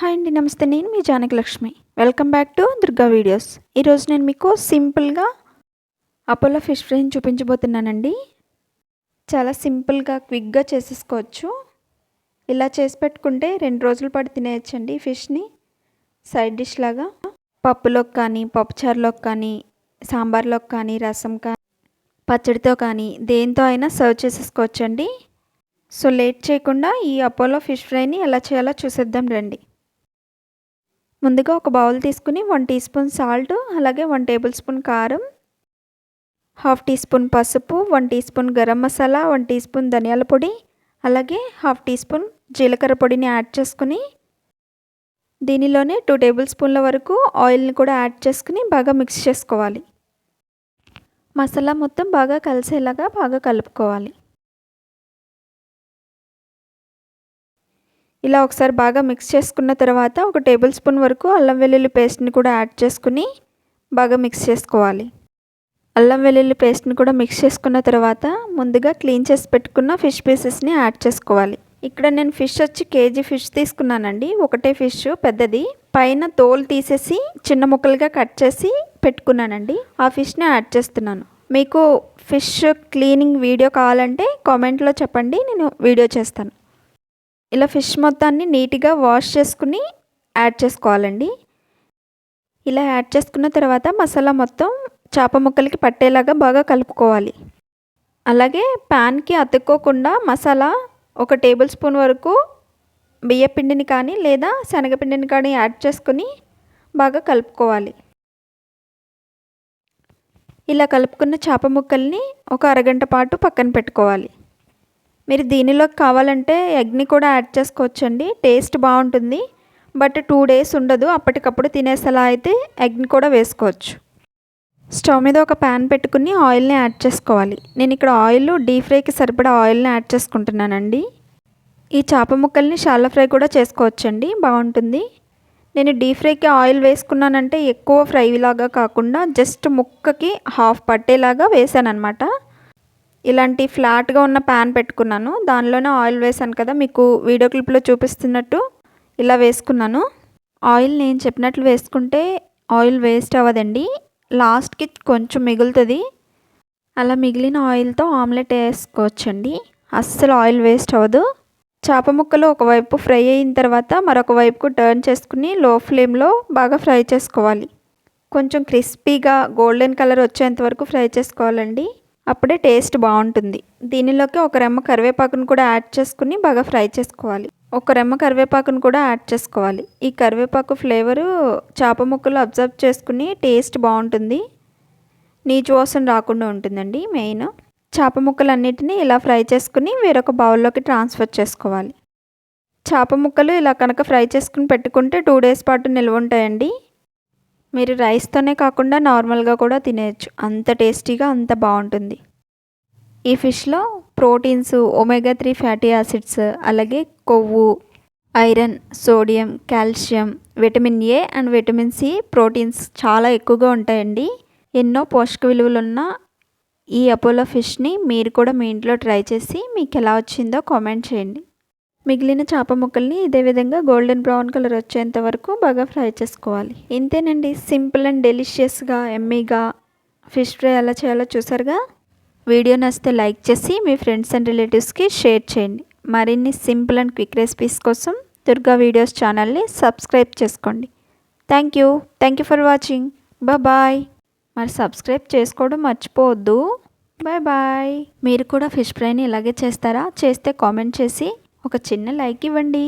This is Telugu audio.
హాయ్ అండి నమస్తే. నేను మీ Janaki Lakshmi. Welcome back to Durga videos ఈరోజు నేను మీకు సింపుల్గా అపోలో ఫిష్ ఫ్రైని చూపించబోతున్నానండి. చాలా సింపుల్గా క్విక్గా చేసేసుకోవచ్చు. ఇలా చేసి పెట్టుకుంటే రెండు రోజులు పాటు తినేయచ్చండి ఫిష్ని సైడ్ డిష్ లాగా. పప్పులోకి కానీ పప్పుచారులోకి కానీ సాంబార్లోకి కానీ రసం కానీ పచ్చడితో కానీ దేంతో అయినా సర్వ్ చేసేసుకోవచ్చండి. సో లేట్ చేయకుండా ఈ అపోలో ఫిష్ ఫ్రైని ఎలా చేయాలో చూసేద్దాం రండి. ముందుగా ఒక బౌల్ తీసుకుని వన్ టీ స్పూన్ సాల్ట్ అలాగే వన్ టేబుల్ స్పూన్ కారం హాఫ్ టీ స్పూన్ పసుపు one teaspoon garam masala one teaspoon ధనియాల పొడి అలాగే హాఫ్ టీ స్పూన్ జీలకర్ర పొడిని యాడ్ చేసుకుని దీనిలోనే టూ టేబుల్ స్పూన్ల వరకు ఆయిల్ని కూడా యాడ్ చేసుకుని బాగా మిక్స్ చేసుకోవాలి. మసాలా మొత్తం బాగా కలిసేలాగా బాగా కలుపుకోవాలి. ఇలా ఒకసారి బాగా మిక్స్ చేసుకున్న తర్వాత ఒక టేబుల్ స్పూన్ వరకు అల్లం వెల్లుల్లి పేస్ట్ని కూడా యాడ్ చేసుకుని బాగా మిక్స్ చేసుకోవాలి. అల్లం వెల్లుల్లి పేస్ట్ని కూడా మిక్స్ చేసుకున్న తర్వాత ముందుగా క్లీన్ చేసి పెట్టుకున్న ఫిష్ పీసెస్ని యాడ్ చేసుకోవాలి. ఇక్కడ నేను ఫిష్ వచ్చి కేజీ ఫిష్ తీసుకున్నానండి. ఒకటే ఫిష్ పెద్దది. పైన తోలు తీసేసి చిన్న ముక్కలుగా కట్ చేసి పెట్టుకున్నానండి. ఆ ఫిష్ని యాడ్ చేస్తున్నాను. మీకు ఫిష్ క్లీనింగ్ వీడియో కావాలంటే కామెంట్లో చెప్పండి. నేను వీడియో చేస్తాను. ఇలా ఫిష్ మొత్తాన్ని నీట్గా వాష్ చేసుకుని యాడ్ చేసుకోవాలండి. ఇలా యాడ్ చేసుకున్న తర్వాత మసాలా మొత్తం చేప ముక్కలకి పట్టేలాగా బాగా కలుపుకోవాలి. అలాగే ప్యాన్కి అతుక్కోకుండా మసాలా ఒక టేబుల్ స్పూన్ వరకు బియ్యపిండిని కానీ లేదా శనగపిండిని కానీ యాడ్ చేసుకుని బాగా కలుపుకోవాలి. ఇలా కలుపుకున్న చేప ముక్కల్ని ఒక అరగంట పాటు పక్కన పెట్టుకోవాలి. మీరు దీనిలోకి కావాలంటే ఎగ్ని కూడా యాడ్ చేసుకోవచ్చండి. టేస్ట్ బాగుంటుంది. బట్ టూ డేస్ ఉండదు. అప్పటికప్పుడు తినేసేలా అయితే ఎగ్ని కూడా వేసుకోవచ్చు. స్టవ్ మీద ఒక ప్యాన్ పెట్టుకుని ఆయిల్ని యాడ్ చేసుకోవాలి. నేను ఇక్కడ ఆయిల్ డీప్ ఫ్రైకి సరిపడా ఆయిల్ని యాడ్ చేసుకుంటున్నానండి. ఈ చేప ముక్కల్ని షాలో ఫ్రై కూడా చేసుకోవచ్చండి. బాగుంటుంది. నేను డీప్ ఫ్రైకి ఆయిల్ వేసుకున్నానంటే ఎక్కువ ఫ్రై లాగా కాకుండా జస్ట్ ముక్కకి హాఫ్ పట్టేలాగా వేసాను అనమాట ఇలాంటి ఫ్లాట్గా ఉన్న ప్యాన్ పెట్టుకున్నాను. దానిలోనే ఆయిల్ వేసాను కదా మీకు వీడియో క్లిప్లో చూపిస్తున్నట్టు ఇలా వేసుకున్నాను. ఆయిల్ నేను చెప్పినట్లు వేసుకుంటే ఆయిల్ వేస్ట్ అవ్వదండి. లాస్ట్కి కొంచెం మిగులుతుంది. అలా మిగిలిన ఆయిల్తో ఆమ్లెట్ వేసుకోవచ్చండి. అస్సలు ఆయిల్ వేస్ట్ అవ్వదు. చేప ముక్కలు ఒకవైపు ఫ్రై అయిన తర్వాత మరొక వైపుకు టర్న్ చేసుకుని లో ఫ్లేమ్లో బాగా ఫ్రై చేసుకోవాలి. కొంచెం క్రిస్పీగా గోల్డెన్ కలర్ వచ్చేంత వరకు ఫ్రై చేసుకోవాలండి. అప్పుడే టేస్ట్ బాగుంటుంది. దీనిలోకి ఒక రెమ్మ కరివేపాకును కూడా యాడ్ చేసుకుని బాగా ఫ్రై చేసుకోవాలి. ఒక రెమ్మ కరివేపాకును కూడా యాడ్ చేసుకోవాలి. ఈ కరివేపాకు ఫ్లేవరు చేప ముక్కలు అబ్జర్వ్ చేసుకుని టేస్ట్ బాగుంటుంది. నీచు వాసన రాకుండా ఉంటుందండి మెయిన్. చేప ముక్కలన్నిటినీ ఇలా ఫ్రై చేసుకుని వేరొక బౌల్లోకి ట్రాన్స్ఫర్ చేసుకోవాలి. చేప ముక్కలు ఇలా కనుక ఫ్రై చేసుకుని పెట్టుకుంటే టూ డేస్ పాటు నిల్వ ఉంటాయండి. మీరు రైస్తోనే కాకుండా నార్మల్గా కూడా తినేయచ్చు. అంత టేస్టీగా అంత బాగుంటుంది. ఈ ఫిష్లో proteins omega three fatty acids అలాగే కొవ్వు iron sodium calcium vitamin A and vitamin C proteins చాలా ఎక్కువగా ఉంటాయండి. ఎన్నో పోషక విలువలు ఉన్న ఈ అపోలో ఫిష్ని మీరు కూడా మీ ఇంట్లో ట్రై చేసి మీకు ఎలా వచ్చిందో కామెంట్ చేయండి. మిగిలిన చేప ముక్కల్ని ఇదే విధంగా గోల్డెన్ బ్రౌన్ కలర్ వచ్చేంత వరకు బాగా ఫ్రై చేసుకోవాలి. ఇంతేనండి. సింపుల్ అండ్ డెలిషియస్గా ఎమ్మీగా ఫిష్ ఫ్రై ఎలా చేయాలో చూసారుగా? వీడియో నచ్చితే లైక్ చేసి మీ ఫ్రెండ్స్ అండ్ రిలేటివ్స్కి షేర్ చేయండి. మరిన్ని సింపుల్ అండ్ క్విక్ రెసిపీస్ కోసం దుర్గా వీడియోస్ ఛానల్ని సబ్స్క్రైబ్ చేసుకోండి. Thank you. Thank you for watching. Bye మరి సబ్స్క్రైబ్ చేసుకోవడం మర్చిపోవద్దు. Bye bye. మీరు కూడా ఫిష్ ఫ్రైని ఇలాగే చేస్తారా? చేస్తే కామెంట్ చేసి ఒక చిన్న లైక్ ఇవ్వండి.